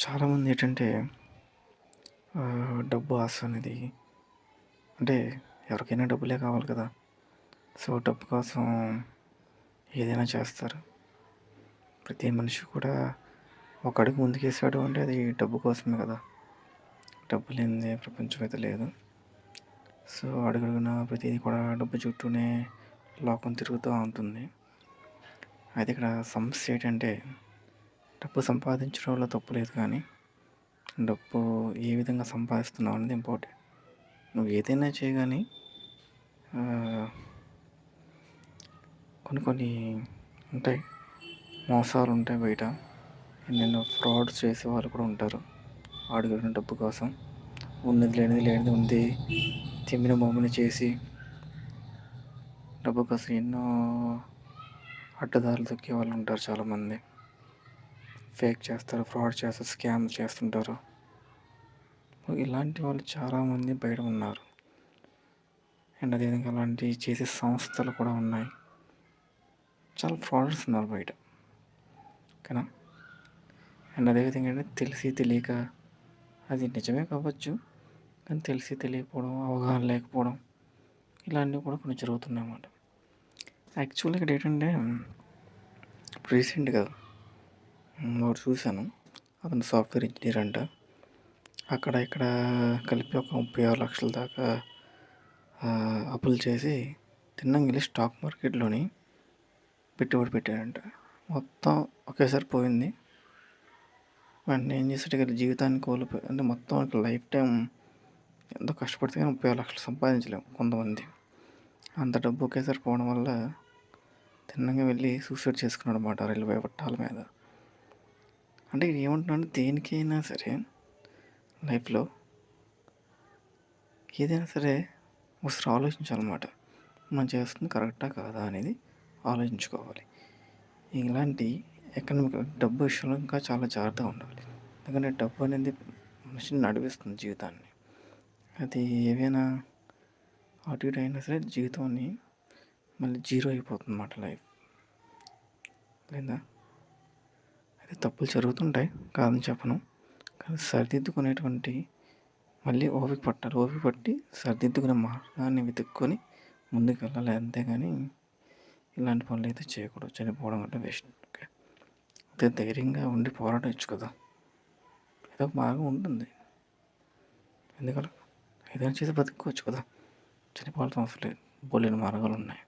చాలామంది ఏంటంటే డబ్బు ఆశ అనేది అంటే ఎవరికైనా డబ్బులే కావాలి కదా! సో, డబ్బు కోసం ఏదైనా చేస్తారు. ప్రతి మనిషి కూడా ఒక అడుగు ముందుకేసాడు అంటే అది డబ్బు కోసమే కదా! డబ్బు లేనిదే ప్రపంచం అయితే లేదు. సో, అడుగడుగున ప్రతిదీ కూడా డబ్బు చుట్టూనే లోకం తిరుగుతూ ఉంటుంది. అయితే ఇక్కడ సమస్య ఏంటంటే డబ్బు సంపాదించడంలో తప్పు లేదు కానీ, డబ్బు ఏ విధంగా సంపాదిస్తున్నావు అనేది ఇంపార్టెంట్. నువ్వు ఏదైనా చేయగాని కొన్ని కొన్ని ఉంటాయి. మోసాలు ఉంటాయి బయట. ఎన్నెన్నో ఫ్రాడ్స్ చేసే వాళ్ళు కూడా ఉంటారు. అడుగడుగున డబ్బు కోసం. ఉన్నది లేనిది, లేనిది ఉంది. తిమ్మిన బొమ్మని చేసి డబ్బు కోసం ఎన్నో అడ్డదారులు తొక్కేవాళ్ళు ఉంటారు చాలామంది. ఫేక్ చేస్తారు, ఫ్రాడ్ చేస్తారు, స్కామ్ చేస్తుంటారు. ఇలాంటి వాళ్ళు చాలామంది బయట ఉన్నారు. అండ్ అదేవిధంగా అలాంటివి చేసే సంస్థలు కూడా ఉన్నాయి. చాలా ఫ్రాడర్స్ ఉన్నారు బయట. ఓకేనా? అండ్ అదేవిధంగా అంటే తెలిసి తెలియక అది నిజమే కావచ్చు. కానీ తెలిసి తెలియకపోవడం, అవగాహన లేకపోవడం ఇలాంటివి కూడా కొన్ని జరుగుతున్నాయి అన్నమాట యాక్చువల్‌గా ఇక్కడ ఏంటంటే రీసెంట్‌గా వాడు చూశాను. అతను సాఫ్ట్‌వేర్ ఇంజనీర్ అంట. అక్కడ ఇక్కడ కలిపి ఒక 36,00,000 దాకా అప్పులు చేసి తిన్నంగిలి స్టాక్ మార్కెట్‌లోని పెట్టుబడి పెట్టాడంట. మొత్తం ఒకేసారి పోయింది. వెంటనే ఏం చేసాడు ఇక జీవితాన్ని కోల్పోయి అంటే మొత్తం లైఫ్ టైం ఎంతో కష్టపడితే గాని 36,00,000 సంపాదించలేం కొంతమంది. అంత డబ్బు ఒకేసారి పోవడం వల్ల తిన్నంగా వెళ్ళి సూసైడ్ చేసుకున్నాడన్నమాట రైల్వే పట్టాల మీద. అంటే ఏమంటున్నానంటే దేనికైనా సరే లైఫ్‌లో ఏదైనా సరే ఒకసారి ఆలోచించాలన్నమాట. మనం చేస్తుంది కరెక్టా కాదా అనేది ఆలోచించుకోవాలి. ఇలాంటి ఎకనామిక్ డబ్బు విషయంలో ఇంకా చాలా జాగ్రత్తగా ఉండాలి. ఎందుకంటే డబ్బు అనేది మనిషిని నడిపిస్తుంది జీవితాన్ని. అది ఏవైనా అటు ఇటు అయినా సరే జీవితాన్ని మళ్ళీ జీరో అయిపోతుంది అన్నమాట లైఫ్. లేదా? తప్పులు జరుగుతుంటాయి కాదని చెప్పను. కానీ సరిదిద్దుకునేటువంటి మళ్ళీ ఓపిక పట్టాలి. ఓపిక పట్టి సరిదిద్దుకునే మార్గాన్ని వెతుక్కొని ముందుకు వెళ్ళాలి. అంతేగాని ఇలాంటి పనులు అయితే చేయకూడదు. చనిపోవడం అంటే వేస్ట్. ఓకే. అయితే ధైర్యంగా ఉండి పోరాడొచ్చు కదా! ఏదో ఒక మార్గం ఉంటుంది. ఎందుకలా? ఏదైనా చేసి బతుక్కోవచ్చు కదా! చనిపోవాల్సిన అవసరం లేదు. బోలేని మార్గాలు ఉన్నాయి.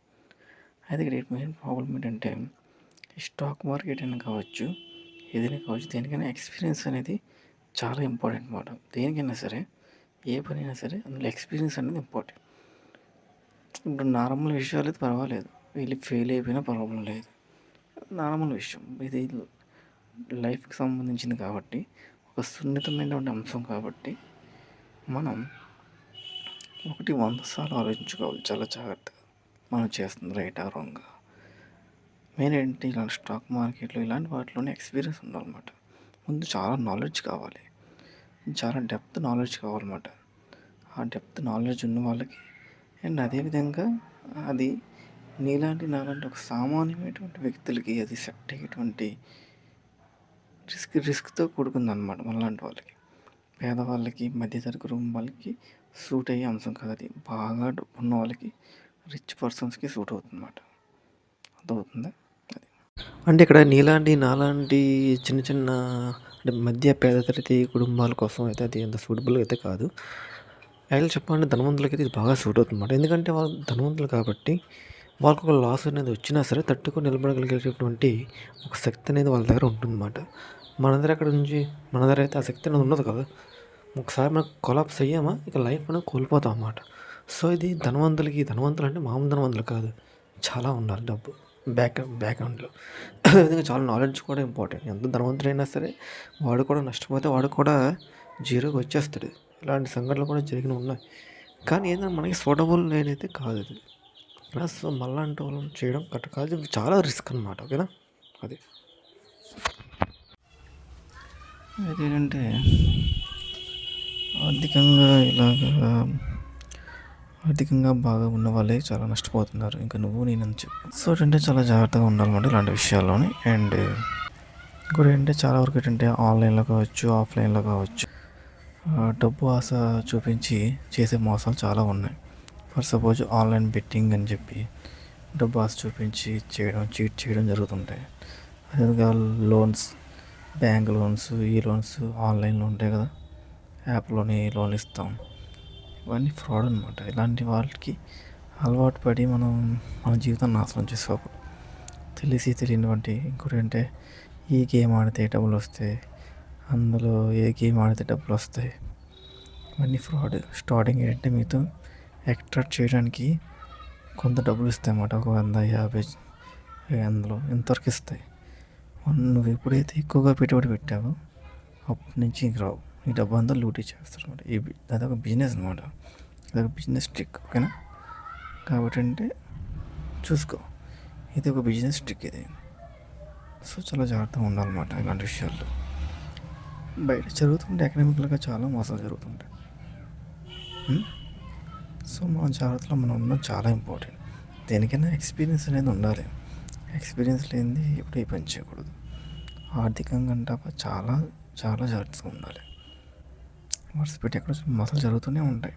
అయితే ఇక్కడ మెయిన్ ప్రాబ్లమ్ ఏంటంటే స్టాక్ మార్కెట్ అయినా కావచ్చు, ఏదైనా కావచ్చు దేనికైనా ఎక్స్‌పీరియన్స్ అనేది చాలా ఇంపార్టెంట్ అన్నమాట. దేనికైనా సరే ఏ పని అయినా సరే అందులో ఎక్స్‌పీరియన్స్ అనేది ఇంపార్టెంట్. ఇప్పుడు నార్మల్ విషయాలు అయితే పర్వాలేదు. వీళ్ళు ఫెయిల్ అయిపోయినా ప్రాబ్లం లేదు. నార్మల్ విషయం. ఇది లైఫ్‌కి సంబంధించింది కాబట్టి ఒక సున్నితమైనటువంటి అంశం కాబట్టి మనం ఒకటి వంద సార్లు ఆలోచించుకోవాలి చాలా జాగ్రత్తగా. మనం చేస్తుంది రైటా? రాంగా? మెయిన్ ఏంటి ఇలాంటి స్టాక్ మార్కెట్‌లో ఇలాంటి వాటిలోనే ఎక్స్‌పీరియన్స్ ఉండాలన్నమాట. ముందు చాలా నాలెడ్జ్ కావాలి. చాలా డెప్త్ నాలెడ్జ్ కావాలన్నమాట. ఆ డెప్త్ నాలెడ్జ్ ఉన్న వాళ్ళకి అండ్ అదేవిధంగా అది నీలాంటి నాలాంటి ఒక సామాన్యమైనటువంటి వ్యక్తులకి అది సెట్ అయ్యేటువంటి రిస్క్ రిస్క్‌తో కూడుకుందన్నమాట మనలాంటి వాళ్ళకి. పేదవాళ్ళకి, మధ్యతరగతి కుటుంబాలకి సూట్ అయ్యే అంశం కాదు అది. బాగా ఉన్న వాళ్ళకి రిచ్ పర్సన్స్‌కి సూట్ అవుతుందన్నమాట. అర్థమవుతుందా? అంటే ఇక్కడ నీలాంటి, నాలాంటి చిన్న చిన్న అంటే మధ్య పేద తరగతి కుటుంబాల కోసం అయితే అది అంత సూటబుల్ అయితే కాదు. యాక్చువల్‌గా చెప్పాలంటే ధనవంతులకైతే ఇది బాగా సూట్ అవుతుందన్నమాట. ఎందుకంటే వాళ్ళు ధనవంతులు కాబట్టి వాళ్ళకొక లాస్ అనేది వచ్చినా సరే తట్టుకొని నిలబడగలిగేటటువంటి ఒక శక్తి అనేది వాళ్ళ దగ్గర ఉంటుందన్నమాట. మన దగ్గర అక్కడ నుంచి మన దగ్గర అయితే ఆ శక్తి అనేది ఉండదు కదా! ఒకసారి మనం కొలాప్స్ అయ్యామా ఇక లైఫ్ అనేది కోల్పోతాం అన్నమాట. సో, ఇది ధనవంతులకి ధనవంతులు అంటే మామూలు ధనవంతులు కాదు. చాలా ఉండాలి డబ్బు బ్యాక్ బ్యాక్‌గ్రౌండ్‌లో. అదేవిధంగా చాలా నాలెడ్జ్ కూడా ఇంపార్టెంట్. ఎంత ధనవంతుడైనా సరే వాడు కూడా నష్టపోతే వాడు కూడా జీరోకి వచ్చేస్తాడు. ఇలాంటి సంఘటనలు కూడా జరిగినవి ఉన్నాయి. కానీ ఏంటంటే మనకి సూటబుల్ నేనైతే కాదు అది. ప్లస్ మళ్ళాంటి వాళ్ళని చేయడం కరెక్ట్ కాదు. చాలా రిస్క్ అన్నమాట. ఓకేనా? అది. అదేంటంటే ఏంటంటే ఆర్థికంగా ఇలాగా ఆర్థికంగా బాగా ఉన్న వాళ్ళే చాలా నష్టపోతున్నారు. ఇంకా నువ్వు నేనని చెప్పు. సో, ఏంటంటే చాలా జాగ్రత్తగా ఉండాలన్నమాట ఇలాంటి విషయాల్లోని. అండ్ ఇంకోటి ఏంటంటే చాలా వరకు ఏంటంటే ఆన్లైన్లో కావచ్చు ఆఫ్లైన్లో కావచ్చు డబ్బు ఆశ చూపించి చేసే మోసాలు చాలా ఉన్నాయి ఫర్ సపోజ్ ఆన్లైన్ బెట్టింగ్ అని చెప్పి డబ్బు ఆశ చూపించి చేయడం చీట్ చేయడం జరుగుతుంటాయి అదేవిధంగా లోన్స్ బ్యాంక్ లోన్స్ ఈ లోన్స్ ఆన్లైన్లో ఉంటాయి కదా యాప్లోని లోన్ ఇస్తాం ఇవన్నీ ఫ్రాడ్ అనమాట ఇలాంటి వాళ్ళకి అలవాటు పడి మనం మన జీవితాన్ని నాశనం చేసుకోకూడదు తెలిసి తెలియనివంటి ఇంకోటి అంటే ఈ గేమ్ ఆడితే డబ్బులు వస్తాయి అందులో ఏ గేమ్ ఆడితే డబ్బులు వస్తాయి ఇవన్నీ ఫ్రాడ్. స్టార్టింగ్ ఏంటంటే మీతో అట్రాక్ట్ చేయడానికి కొంత డబ్బులు ఇస్తాయి అన్నమాట. ఒక వంద యాభై అందులో ఇంతవరకు ఇస్తాయి. నువ్వు ఎప్పుడైతే ఎక్కువగా పెట్టుబడి పెట్టావో అప్పటి నుంచి ఇంక రావు. ఈ డబ్బు అంతా లూటీ చేస్తారు అనమాట. ఈ అది అదొక బిజినెస్ అనమాట. ఇదొక బిజినెస్ ట్రిక్ ఓకేనా? కాబట్టి అంటే చూసుకో ఇది ఒక బిజినెస్ ట్రిక్ ఇది. సో చాలా జాగ్రత్తగా ఉండాలన్నమాట ఇలాంటి విషయాల్లో. బయట జరుగుతుంటే ఎకనామికల్గా చాలా మోసాలు జరుగుతుంటాయి. సో మన జాగ్రత్తలో మనం ఉండడం చాలా ఇంపార్టెంట్. దేనికైనా ఎక్స్పీరియన్స్ అనేది ఉండాలి. ఎక్స్పీరియన్స్ లేనిది ఎప్పుడు ఏ పని చేయకూడదు. ఆర్థికంగా అంటే చాలా చాలా జాగ్రత్తగా ఉండాలి. వర్స్ పెట్టి ఎక్కడ మసలు జరుగుతూనే ఉంటాయి.